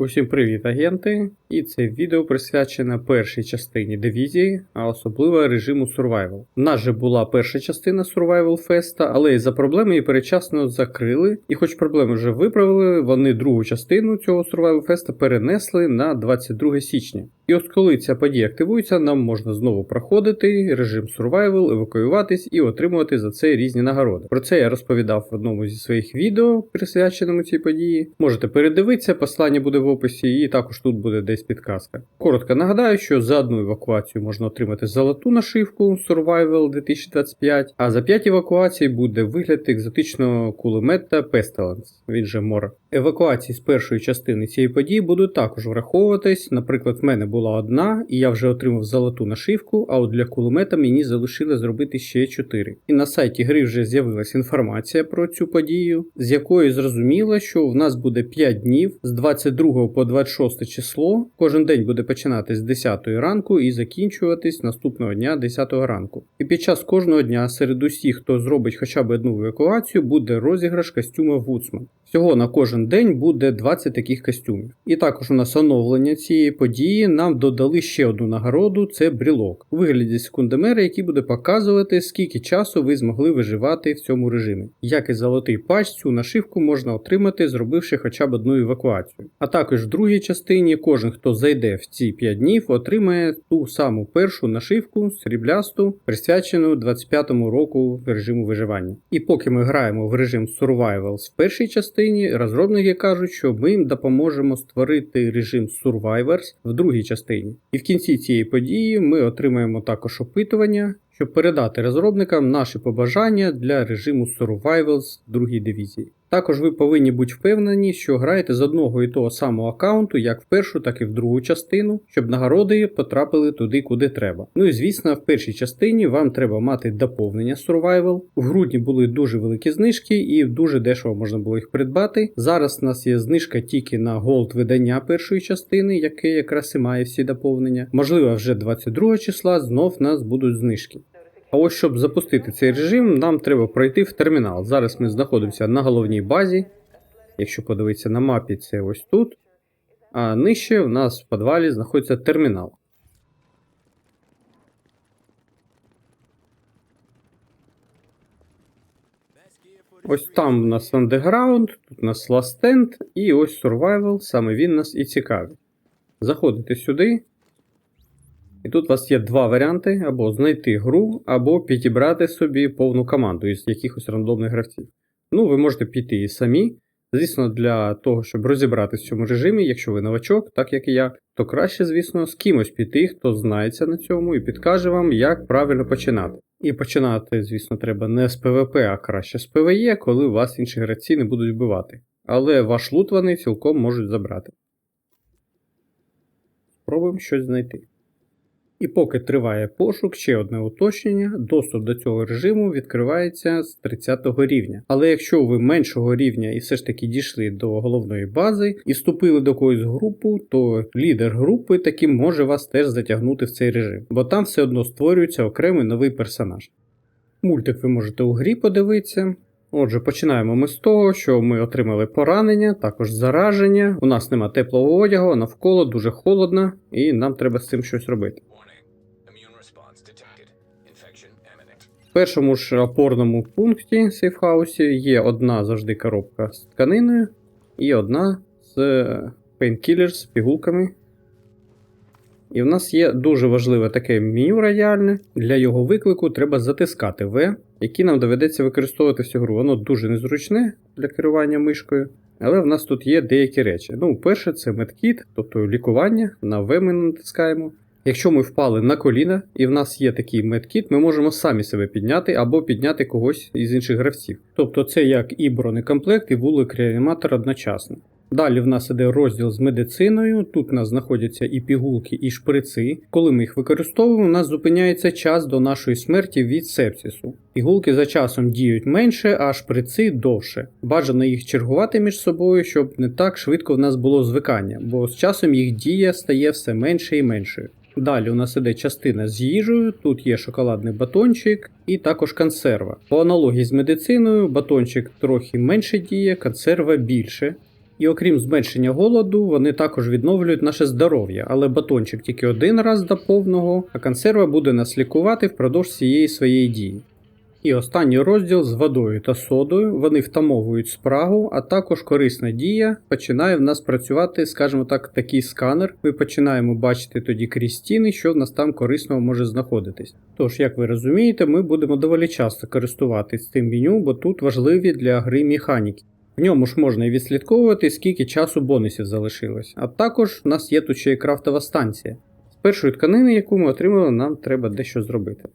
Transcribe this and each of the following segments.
Усім привіт, агенти! І це відео присвячене першій частині дивізії, а особливо режиму Survival. У нас же була перша частина Survival Fest, але із-за проблеми її перечасно закрили. І хоч проблеми вже виправили, вони другу частину цього Survival Fest перенесли на 22 січня. І ось коли ця подія активується, нам можна знову проходити режим Survival, евакуюватись і отримувати за це різні нагороди. Про це я розповідав в одному зі своїх відео, присвяченому цій події. Можете передивитися, посилання буде в описі, і також тут буде десь підказка. Коротко нагадаю, що за одну евакуацію можна отримати золоту нашивку Survival 2025, а за 5 евакуацій буде вигляд екзотичного кулемета Pestilence, він же Мор. Евакуації з першої частини цієї події будуть також враховуватись. Наприклад, в мене була одна, і я вже отримав золоту нашивку, а от для кулемета мені залишили зробити ще 4. І на сайті гри вже з'явилася інформація про цю подію, з якої зрозуміло, що в нас буде 5 днів з 22 по 26 число. Кожен день буде починатись з 10 ранку і закінчуватись наступного дня 10 ранку. І під час кожного дня серед усіх, хто зробить хоча б одну евакуацію, буде розіграш костюма Вуцман. Всього на кожен день буде 20 таких костюмів. І також у нас оновлення цієї події нам додали ще одну нагороду це брілок у вигляді секундомера, який буде показувати, скільки часу ви змогли виживати в цьому режимі. Як і золотий патч, цю нашивку можна отримати, зробивши хоча б одну евакуацію. А також в другій частині кожен, хто зайде в ці 5 днів, отримає ту саму першу нашивку сріблясту, присвячену 25-му року режиму виживання. І поки ми граємо в режим Survival в першій частині, розробники кажуть, що ми їм допоможемо створити режим Survivors в другій частині. І в кінці цієї події ми отримаємо також опитування, щоб передати розробникам наші побажання для режиму Survivals другій дивізії. Також ви повинні бути впевнені, що граєте з одного і того самого аккаунту, як в першу, так і в другу частину, щоб нагороди потрапили туди, куди треба. Ну і звісно, в першій частині вам треба мати доповнення Survival. В грудні були дуже великі знижки і дуже дешево можна було їх придбати. Зараз у нас є знижка тільки на Gold видання першої частини, яке якраз і має всі доповнення. Можливо, вже 22 числа знов у нас будуть знижки. А ось щоб запустити цей режим, нам треба пройти в термінал. Зараз ми знаходимося на головній базі. Якщо подивитися на мапі, це ось тут. А нижче в нас в підвалі знаходиться термінал. Ось там у нас андеграунд, тут у нас Last Stand і ось Survival, саме він нас і цікавить. Заходите сюди. І тут у вас є два варіанти: або знайти гру, або підібрати собі повну команду із якихось рандомних гравців. Ну, ви можете піти і самі. Звісно, для того, щоб розібратися в цьому режимі, якщо ви новачок, так як і я, то краще, звісно, з кимось піти, хто знається на цьому і підкаже вам, як правильно починати. І починати, звісно, треба не з ПВП, а краще з ПВЕ, коли вас інші гравці не будуть вбивати. Але ваш лут вони цілком можуть забрати. Спробуємо щось знайти. І поки триває пошук, ще одне уточнення: доступ до цього режиму відкривається з 30 рівня. Але якщо ви меншого рівня і все ж таки дійшли до головної бази і вступили до якоїсь групу, то лідер групи таки може вас теж затягнути в цей режим, бо там все одно створюється окремий новий персонаж. Мультик ви можете у грі подивитися. Отже, починаємо ми з того, що ми отримали поранення, також зараження. У нас нема теплого одягу, навколо дуже холодно, і нам треба з цим щось робити. В першому ж опорному пункті сейфхаусі є одна завжди коробка з тканиною і одна з пейнкілер з пігулками. І в нас є дуже важливе таке меню рояльне. Для його виклику треба затискати V, який нам доведеться використовувати всю гру. Воно дуже незручне для керування мишкою. Але в нас тут є деякі речі. Ну, перше, це медкіт, тобто лікування. На V ми натискаємо. Якщо ми впали на коліна і в нас є такий медкіт, ми можемо самі себе підняти або підняти когось із інших гравців. Тобто це як і бронекомплект, і вулик реаніматор одночасно. Далі в нас іде розділ з медициною. Тут у нас знаходяться і пігулки, і шприци. Коли ми їх використовуємо, у нас зупиняється час до нашої смерті від сепсису. Пігулки за часом діють менше, а шприци довше. Бажано їх чергувати між собою, щоб не так швидко в нас було звикання, бо з часом їх дія стає все менше і меншою. Далі у нас іде частина з їжею, тут є шоколадний батончик і також консерва. По аналогії з медициною, батончик трохи менше діє, консерва більше. І окрім зменшення голоду, вони також відновлюють наше здоров'я, але батончик тільки один раз до повного, а консерва буде нас лікувати впродовж цієї своєї дії. І останній розділ з водою та содою вони втамовують спрагу, а також корисна дія починає в нас працювати, скажімо так, такий сканер. Ми починаємо бачити тоді крізь стіни, що в нас там корисного може знаходитись. Тож, як ви розумієте, ми будемо доволі часто користуватись цим меню, бо тут важливі для гри механіки. В ньому ж можна і відслідковувати, скільки часу бонусів залишилось. А також в нас є тут ще і крафтова станція. З першої тканини, яку ми отримали, нам треба дещо зробити.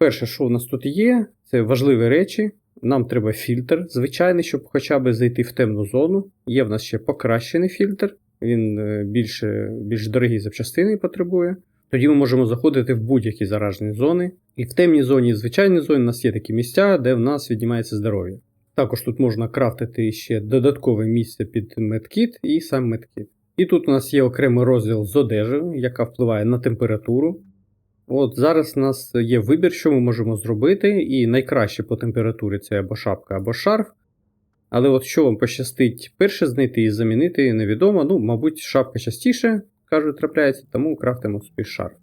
Перше, що у нас тут є, це важливі речі. Нам треба фільтр, звичайний, щоб хоча б зайти в темну зону. Є в нас ще покращений фільтр, він е, більше, більш дорогі запчастини потребує. Тоді ми можемо заходити в будь-які заражені зони. І в темній зоні, і в звичайній зоні у нас є такі місця, де в нас віднімається здоров'я. Також тут можна крафтити ще додаткове місце під медкіт і сам медкіт. І тут у нас є окремий розділ з одежею, яка впливає на температуру. От зараз у нас є вибір, що ми можемо зробити, і найкраще по температурі це або шапка, або шарф. Але от що вам пощастить перше знайти і замінити, невідомо. Ну, мабуть, шапка частіше, кажуть, трапляється, тому крафтимо собі шарф.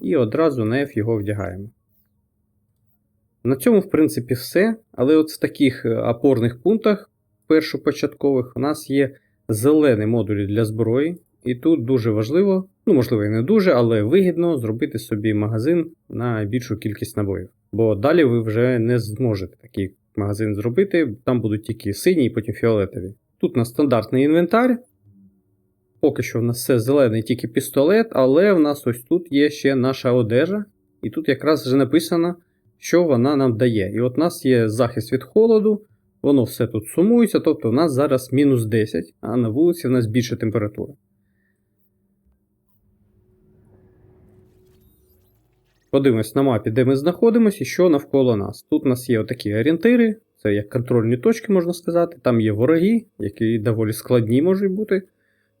І одразу на F його вдягаємо. На цьому, в принципі, все. Але от в таких е, опорних пунктах, першопочаткових, у нас є зелені модулі для зброї. І тут дуже важливо, ну можливо і не дуже, але вигідно зробити собі магазин на більшу кількість набоїв. Бо далі ви вже не зможете такий магазин зробити, там будуть тільки сині і потім фіолетові. Тут у нас стандартний інвентар. Поки що в нас все зелений, тільки пістолет, але в нас ось тут є ще наша одежа, і тут якраз вже написано, що вона нам дає. І от у нас є захист від холоду, воно все тут сумується, тобто у нас зараз мінус 10, а на вулиці в нас більша температура. Подивимось на мапі, де ми знаходимося і що навколо нас. Тут у нас є отакі орієнтири, це як контрольні точки, можна сказати. Там є вороги, які доволі складні можуть бути,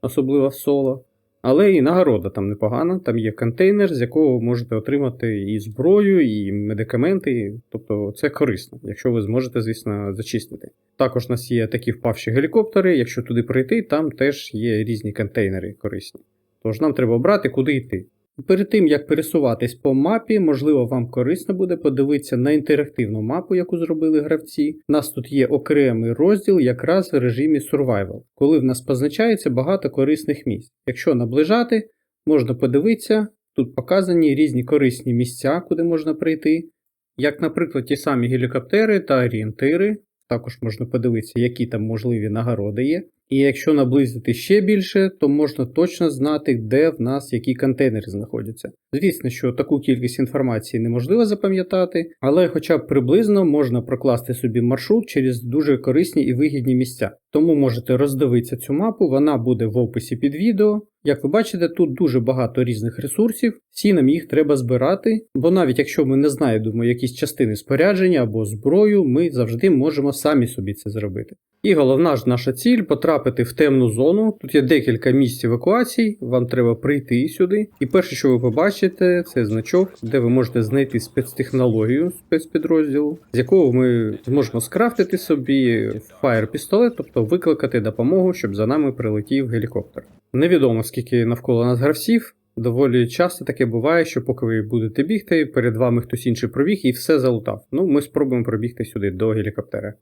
особливо в соло. Але і нагорода там непогана, там є контейнер, з якого ви можете отримати і зброю, і медикаменти. Тобто це корисно, якщо ви зможете, звісно, зачистити. Також у нас є такі впавші гелікоптери, якщо туди прийти, там теж є різні контейнери корисні. Тож нам треба обрати, куди йти. Перед тим як пересуватись по мапі, можливо, вам корисно буде подивитися на інтерактивну мапу, яку зробили гравці. У нас тут є окремий розділ якраз в режимі Survival, коли в нас позначається багато корисних місць. Якщо наближати, можна подивитися, тут показані різні корисні місця, куди можна прийти, як, наприклад, ті самі гелікоптери та орієнтири. Також можна подивитися, які там можливі нагороди є. І якщо наблизити ще більше, то можна точно знати, де в нас які контейнери знаходяться. Звісно, що таку кількість інформації неможливо запам'ятати, але хоча б приблизно можна прокласти собі маршрут через дуже корисні і вигідні місця. Тому можете роздивитися цю мапу, вона буде в описі під відео. Як ви бачите, тут дуже багато різних ресурсів, всі нам їх треба збирати, бо навіть якщо ми не знайдемо якісь частини спорядження або зброю, ми завжди можемо самі собі це зробити. І головна ж наша ціль потрапити в темну зону. Тут є декілька місць евакуацій, вам треба прийти сюди. І перше, що ви побачите, це значок, де ви можете знайти спецтехнологію спецпідрозділу, з якого ми зможемо скрафтити собі фаєр-пістолет, тобто викликати допомогу, щоб за нами прилетів гелікоптер. Невідомо скільки навколо нас гравців. Доволі часто таке буває, що поки ви будете бігти, перед вами хтось інший пробіг і все залутав. Ну, ми спробуємо пробігти сюди до гелікоптера.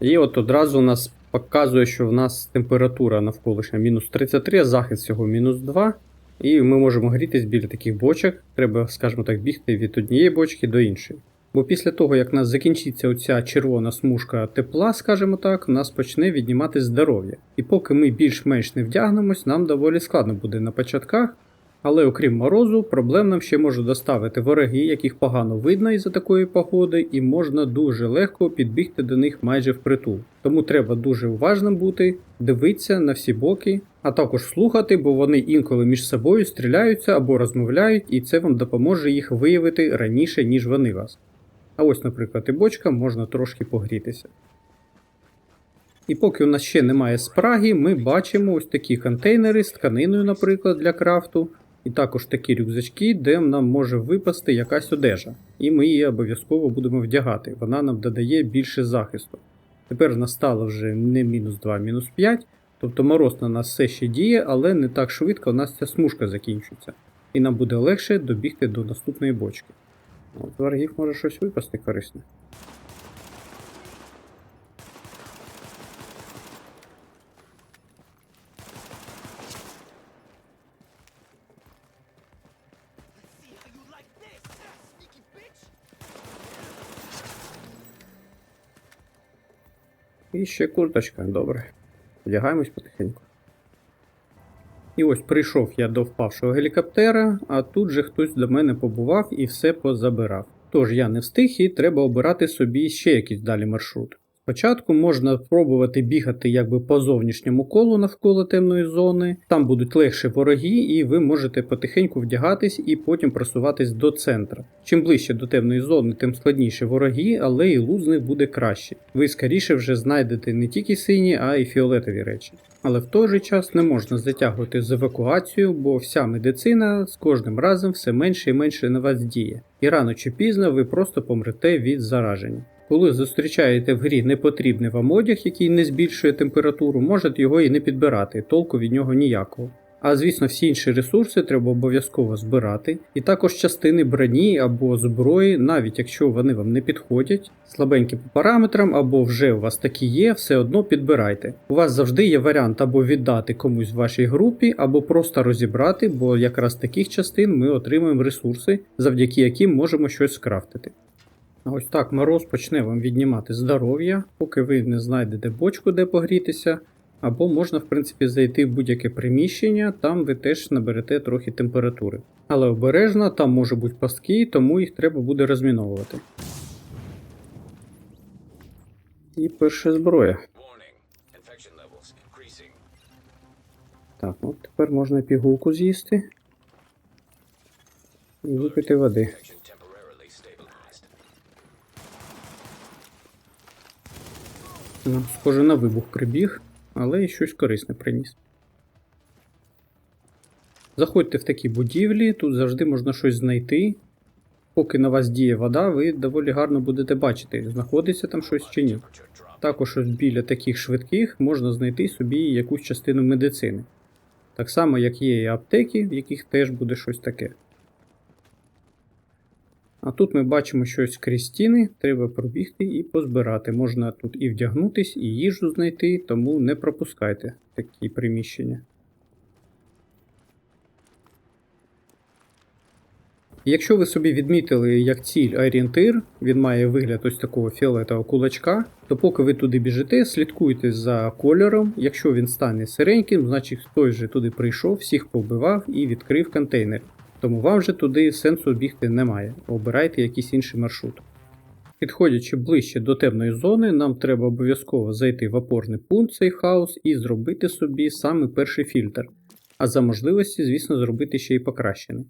І от одразу нас показує, що в нас температура навколишня мінус 33, а захист всього мінус 2. І ми можемо грітись біля таких бочок. Треба, скажімо так, бігти від однієї бочки до іншої. Бо після того, як у нас закінчиться оця червона смужка тепла, скажімо так, у нас почне віднімати здоров'я. І поки ми більш-менш не вдягнемось, нам доволі складно буде на початках. Але окрім морозу, проблем нам ще можуть доставити вороги, яких погано видно із-за такої погоди, і можна дуже легко підбігти до них майже впритул. Тому треба дуже уважним бути, дивитися на всі боки, а також слухати, бо вони інколи між собою стріляються або розмовляють, і це вам допоможе їх виявити раніше, ніж вони вас. А ось, наприклад, і бочка можна трошки погрітися. І поки у нас ще немає спраги, ми бачимо ось такі контейнери з тканиною, наприклад, для крафту, і також такі рюкзачки, де нам може випасти якась одежа. І ми її обов'язково будемо вдягати. Вона нам додає більше захисту. Тепер настало вже не мінус 2, мінус 5. Тобто мороз на нас все ще діє, але не так швидко у нас ця смужка закінчиться. І нам буде легше добігти до наступної бочки. От, варгів може щось випасти корисне. І ще курточка, добре. Одягаємось потихеньку. І ось прийшов я до впавшого гелікоптера, а тут же хтось до мене побував і все позабирав. Тож я не встиг і треба обирати собі ще якийсь далі маршрут. Спочатку можна спробувати бігати якби по зовнішньому колу навколо темної зони. Там будуть легше вороги, і ви можете потихеньку вдягатись і потім просуватись до центра. Чим ближче до темної зони, тим складніше вороги, але і лут з них буде краще. Ви скоріше вже знайдете не тільки сині, а й фіолетові речі. Але в той же час не можна затягувати з евакуацією, бо вся медицина з кожним разом все менше і менше на вас діє. І рано чи пізно ви просто помрете від зараження. Коли зустрічаєте в грі непотрібний вам одяг, який не збільшує температуру, можете його і не підбирати, толку від нього ніякого. А звісно, всі інші ресурси треба обов'язково збирати, і також частини броні або зброї, навіть якщо вони вам не підходять, слабенькі по параметрам, або вже у вас такі є, все одно підбирайте. У вас завжди є варіант або віддати комусь в вашій групі, або просто розібрати, бо якраз таких частин ми отримуємо ресурси, завдяки яким можемо щось скрафтити. Ось так мороз почне вам віднімати здоров'я, поки ви не знайдете бочку, де погрітися. Або можна, в принципі, зайти в будь-яке приміщення, там ви теж наберете трохи температури. Але обережно, там може бути пастки, тому їх треба буде розміновувати. І перша зброя. Так, от тепер можна пігулку з'їсти. І випити води. Схоже на вибух прибіг, але і щось корисне приніс. Заходьте в такі будівлі, тут завжди можна щось знайти. Поки на вас діє вода, ви доволі гарно будете бачити, знаходиться там щось чи ні. Також біля таких швидких можна знайти собі якусь частину медицини. Так само, як є і аптеки, в яких теж буде щось таке. А тут ми бачимо щось крізь стіни, треба пробігти і позбирати. Можна тут і вдягнутись, і їжу знайти, тому не пропускайте такі приміщення. Якщо ви собі відмітили як ціль орієнтир, він має вигляд ось такого фіолетового кулачка, то поки ви туди біжите, слідкуйте за кольором. Якщо він стане сиреньким, значить хтось же туди прийшов, всіх побивав і відкрив контейнер. Тому вам же туди сенсу бігти немає. Обирайте якийсь інший маршрут. Підходячи ближче до темної зони, нам треба обов'язково зайти в опорний пункт Сейфхаус і зробити собі саме перший фільтр. А за можливості, звісно, зробити ще й покращений.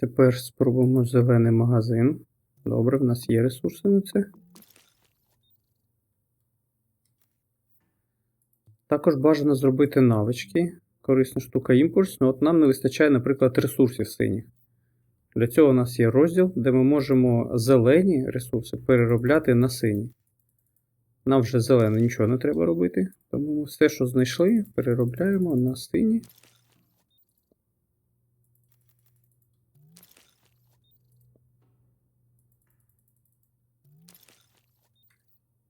Тепер спробуємо зелений магазин. Добре, в нас є ресурси на це. Також бажано зробити навички. Корисна штука імпульс, але от нам не вистачає, наприклад, ресурсів синіх. Для цього у нас є розділ, де ми можемо зелені ресурси переробляти на сині. Нам вже зелено нічого не треба робити, тому все, що знайшли, переробляємо на сині.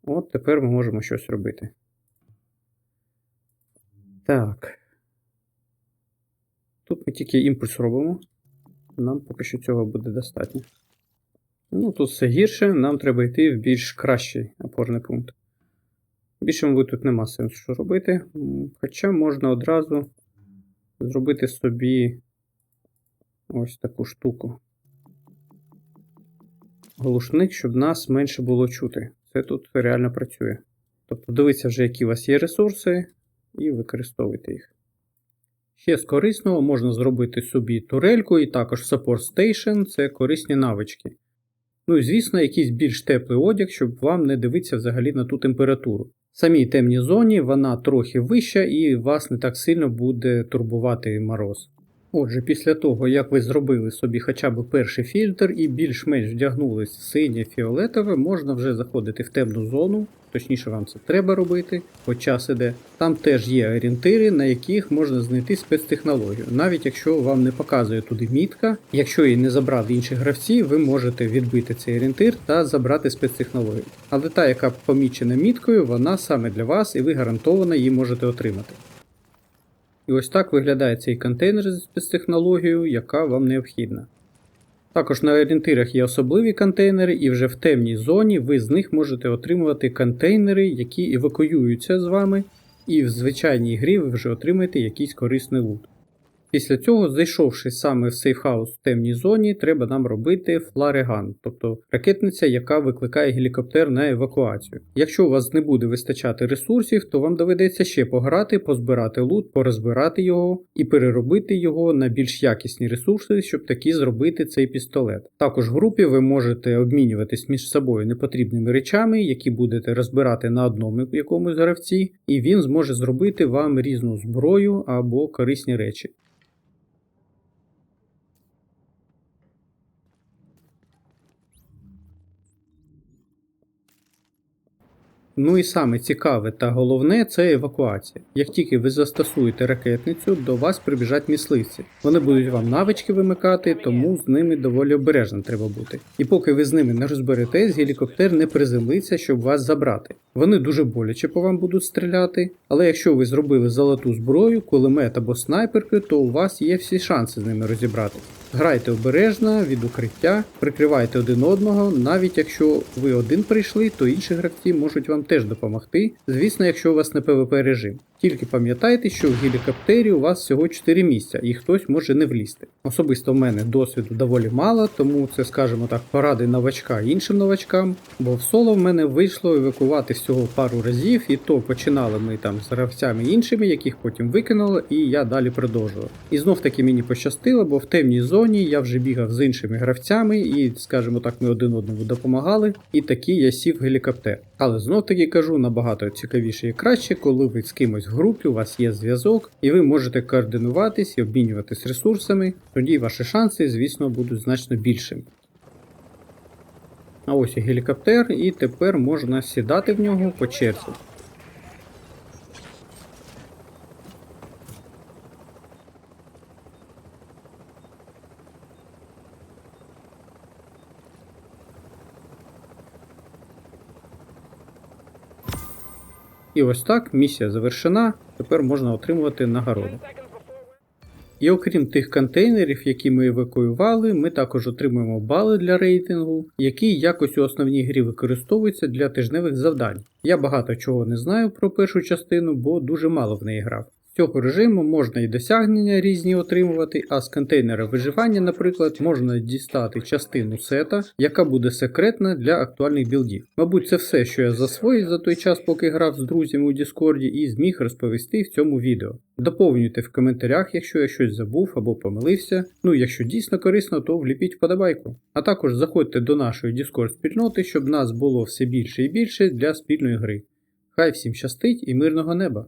От тепер ми можемо щось робити. Так. Тільки імпульс робимо. Нам поки що цього буде достатньо. Ну, тут все гірше, нам треба йти в більш кращий опорний пункт. Більше, мабуть, тут нема сенсу що робити. Хоча можна одразу зробити собі ось таку штуку. Глушник, щоб нас менше було чути. Це тут реально працює. Тобто дивіться вже, які у вас є ресурси, і використовуйте їх. Ще з корисного можна зробити собі турельку і також Support Station це корисні навички. Ну і звісно, якийсь більш теплий одяг, щоб вам не дивитися взагалі на ту температуру. В самій темній зоні вона трохи вища і вас не так сильно буде турбувати мороз. Отже, після того, як ви зробили собі хоча б перший фільтр і більш-менш вдягнулись в синє фіолетове, можна вже заходити в темну зону, точніше вам це треба робити, хоч час іде. Там теж є орієнтири, на яких можна знайти спецтехнологію. Навіть якщо вам не показує туди мітка, якщо її не забрали інші гравці, ви можете відбити цей орієнтир та забрати спецтехнологію. Але та, яка помічена міткою, вона саме для вас і ви гарантовано її можете отримати. І ось так виглядає цей контейнер з спецтехнологією, яка вам необхідна. Також на орієнтирах є особливі контейнери, і вже в темній зоні ви з них можете отримувати контейнери, які евакуюються з вами, і в звичайній грі ви вже отримаєте якийсь корисний лут. Після цього, зайшовши саме в сейфхаус в темній зоні, треба нам робити флареган, тобто ракетниця, яка викликає гелікоптер на евакуацію. Якщо у вас не буде вистачати ресурсів, то вам доведеться ще пограти, позбирати лут, порозбирати його і переробити його на більш якісні ресурси, щоб таки зробити цей пістолет. Також в групі ви можете обмінюватись між собою непотрібними речами, які будете розбирати на одному якомусь гравці, і він зможе зробити вам різну зброю або корисні речі. Ну і саме цікаве та головне це евакуація. Як тільки ви застосуєте ракетницю, до вас прибіжать мисливці. Вони будуть вам навички вимикати, тому з ними доволі обережним треба бути. І поки ви з ними не розберетесь, гелікоптер не приземлиться, щоб вас забрати. Вони дуже боляче по вам будуть стріляти, але якщо ви зробили золоту зброю, кулемет або снайперки, то у вас є всі шанси з ними розібратися. Грайте обережно від укриття, прикривайте один одного, навіть якщо ви один прийшли, то інші гравці можуть вам теж допомогти. Звісно, якщо у вас не ПВП режим. Тільки пам'ятайте, що в гелікоптері у вас всього 4 місця і хтось може не влізти. Особисто в мене досвіду доволі мало, тому це, скажімо так, поради новачка іншим новачкам. Бо в соло в мене вийшло евакувати всього пару разів, і то починали ми там з гравцями іншими, яких потім викинуло, і я далі продовжував. І знов таки мені пощастило, бо в темній зоні я вже бігав з іншими гравцями, і, скажімо так, ми один одному допомагали, і таки я сів в гелікоптер. Але знов таки кажу, набагато цікавіше і краще, коли ви з кимось в групі, у вас є зв'язок, і ви можете координуватись і обмінюватись ресурсами, тоді ваші шанси, звісно, будуть значно більшими. А ось і гелікоптер, і тепер можна сідати в нього по черзі. І ось так місія завершена. Тепер можна отримувати нагороду. І окрім тих контейнерів, які ми евакуювали, ми також отримуємо бали для рейтингу, які якось у основній грі використовуються для тижневих завдань. Я багато чого не знаю про першу частину, бо дуже мало в неї грав. Цього режиму можна і досягнення різні отримувати, а з контейнера виживання, наприклад, можна дістати частину сета, яка буде секретна для актуальних білдів. Мабуть, це все, що я засвоїв за той час, поки грав з друзями у Діскорді, і зміг розповісти в цьому відео. Доповнюйте в коментарях, якщо я щось забув або помилився. Ну, якщо дійсно корисно, то вліпіть вподобайку. А також заходьте до нашої Discord спільноти, щоб нас було все більше і більше для спільної гри. Хай всім щастить і мирного неба!